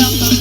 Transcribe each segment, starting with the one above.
ทั้ง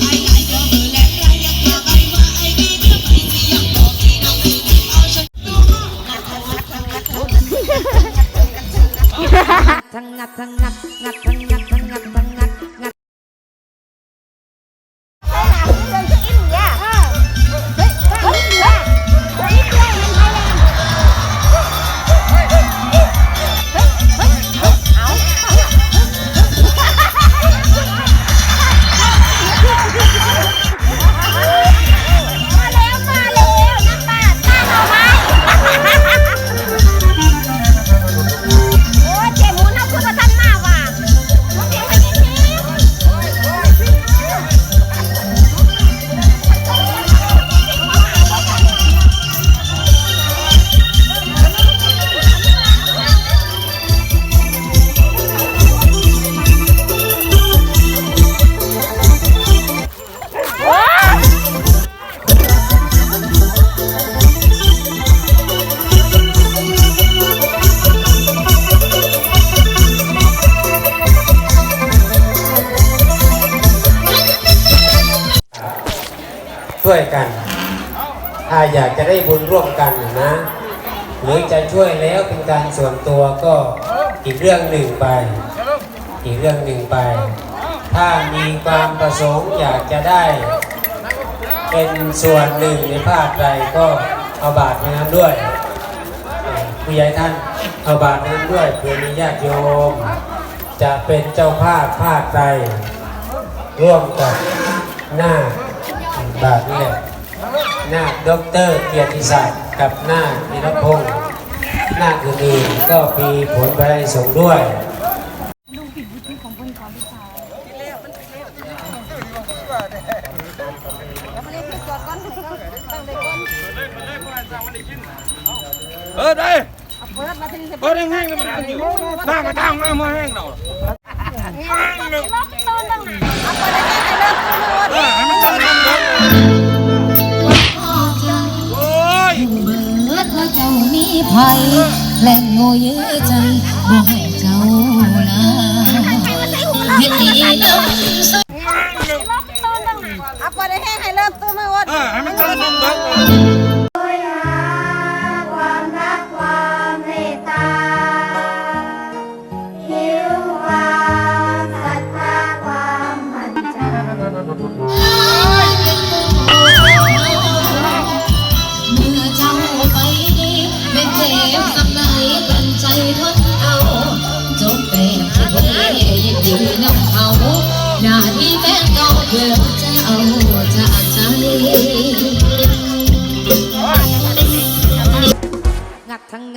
ช่วยกัน ถ้าอยากจะได้บุญร่วมกันนะ หรือจะช่วยแล้วเป็นการส่วนตัวก็อีกเรื่องหนึ่งไป อีกเรื่องหนึ่งไป ถ้ามีความประสงค์อยากจะได้ เป็นส่วนหนึ่งในภาคใดก็เอาบาทมานั้นด้วยผู้ใหญ่ท่านเอาบาทมานั้นด้วยเพื่อมีญาติโยม จะเป็นเจ้าภาพภาคใดร่วมกับหน้า บาทนี่แหละหน้าด็อกเตอร์เกียรติศักดิ์กับหน้านิรพงศ์หน้าอื่นๆก็มีผลไปได้ส่งส์ด้วยเออได้เปิดแห้งๆแล้วมันอันอยู่ตั้งมาตั้งมามาแห้งเราเออให้มันตั้งมันเบิด โอ้ยเบิดว่าเจ้านี้ภัยและโง่เยอะใจบ่ให้เจ้าลาเฮ็ดดีเนาะเอ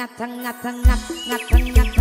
งัดทั้งงัดทั้งงัดงัดทั้งงัด